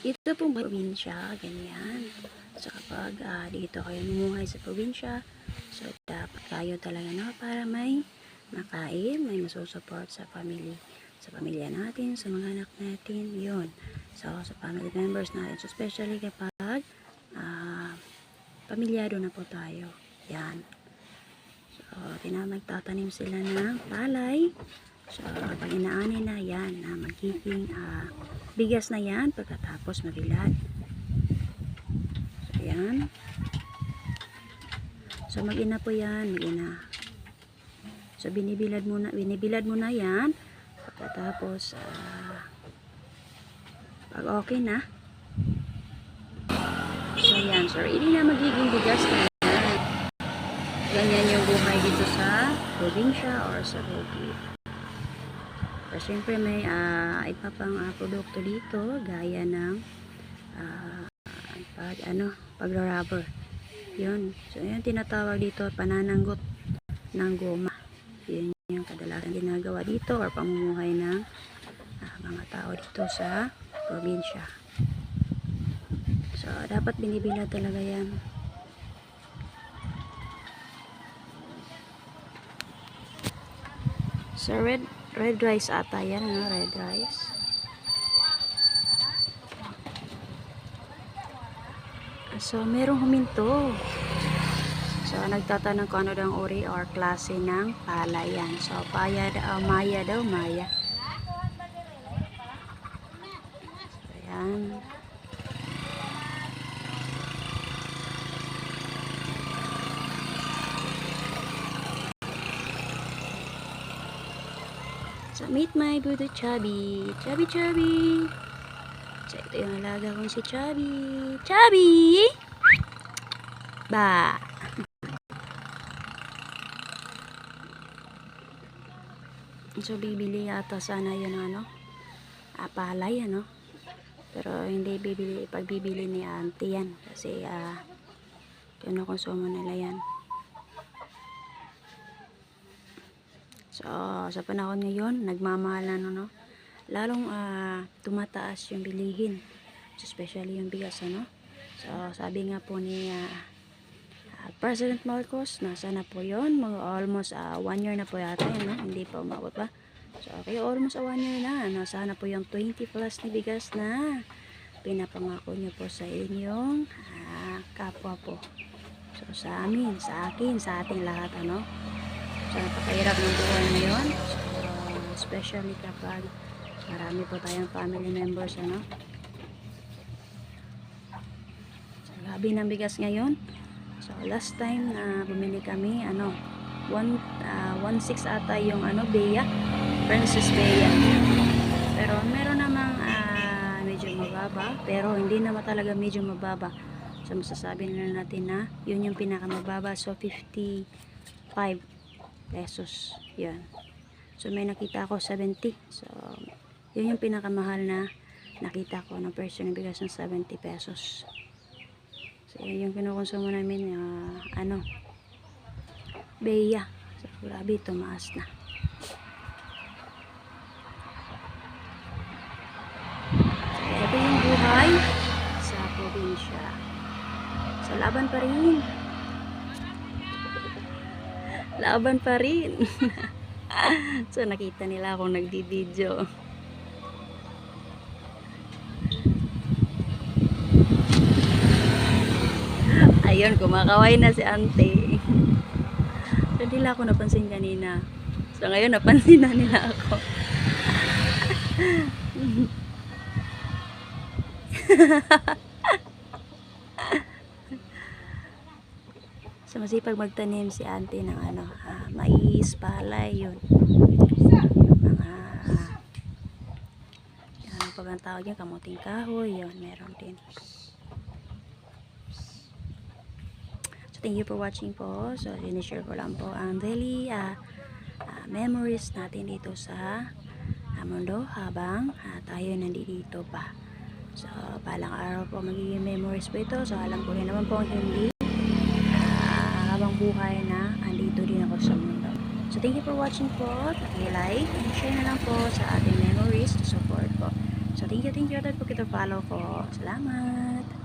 Ito pong probinsya, ganyan. So kapag ah, dito kayo mumuhay sa probinsya, so dapat kayo talaga no, para may makain, may masusupport sa family, sa pamilya natin, sa mga anak natin, yun. So sa family members natin, so especially kapag ah, pamilyado na po tayo. Yan. So, tina magtatanim sila ng palay. So, pag inaani na yan, na magiging ah, bigas na yan pagkatapos mabilad. So, yan. So, mag-ina po yan, mag-ina. So, binibilad muna, binibilad mo na yan. Pagkatapos, ah, pag okay na, so, yan. So, hindi na magiging bigas na yan. Ganyan yung buhay dito sa probinsya or sa bukid. So, syempre may ah, iba ah, produkto dito gaya ng ah, pag ano, pag-rubber. Yun. So, yun tinatawag dito panananggot ng goma. Yun yung kadalasan ginagawa dito or pamumuhay ng ah, mga tao dito sa probinsya. So, dapat binibila talaga yan. So, red, red rice ata yan, no? Red rice. So, merong huminto. So, nagtatanong kung ano daw ang uri or klase ng palayan. So, paya daw, maya daw, maya. So, yan. So, meet my budo Chubby. Chubby, Chubby. So, ito yung alaga kong si Chubby. Chubby! Ba! So, bibili yata sana yun ano. Ah, palay, ano. Pero, hindi bibili, pagbibili ni auntie yan. Kasi, ah, kinukonsumo nila yan. So, sa panahon ngayon, nagmamahal na, no, no? Lalong ah, tumataas yung bilihin. So, especially yung bigas, ano? So, sabi nga po ni ah, ah, President Marcos, nasa na po yon Mga almost ah, one year na po yata yun, no? Hindi pa umabot pa. So, kaya almost a one year na. Nasa na po yung 20 plus na bigas na pinapangako niyo po sa inyong ah, kapwa po. So, sa amin, sa akin, sa ating lahat, ano? So, napakahirap ng buhay ngayon. So, especially kapag marami po tayong family members, ano? So, labi ng bigas ngayon. So, last time na bumili kami, ano, 1, uh, 1.6 ata yung, ano, Bea. Princess Bea. Pero, meron namang ah, medyo mababa. Pero, hindi naman talaga medyo mababa. So, masasabi na natin na yun yung pinakamababa. So, 55 pesos. Yan. So, may nakita ako 70. So, yun yung pinakamahal na nakita ko ng presyo ng bigas ng 70 pesos. So, yun yung kinukonsumo namin, ah, ano, Beya. So, grabe, tumaas na. So, ito yung buhay sa probinsya. So, laban pa rin. Laban pa rin. so, nakita nila akong nagdi-video. Ayun, kumakaway na si ante. so, lang ako napansin kanina. So, ngayon napansin na nila ako. So, masipag magtanim si auntie ng ano, ah, mais, palay, yun. Mga, ano pa ba ang tawag yun? Kamuting kahoy, yun, meron din. So, thank you for watching po. So, sinishare ko lang po ang daily ah, ah, memories natin dito sa ah, mundo habang ah, tayo nandito pa. So, palang araw po magiging memories po ito. So, alam ko rin naman po hindi buhay na andito din ako sa mundo. So, thank you for watching po. Paki-like and share na lang po sa ating memories to support po. So, thank you, thank you. At po kita follow ko. Salamat.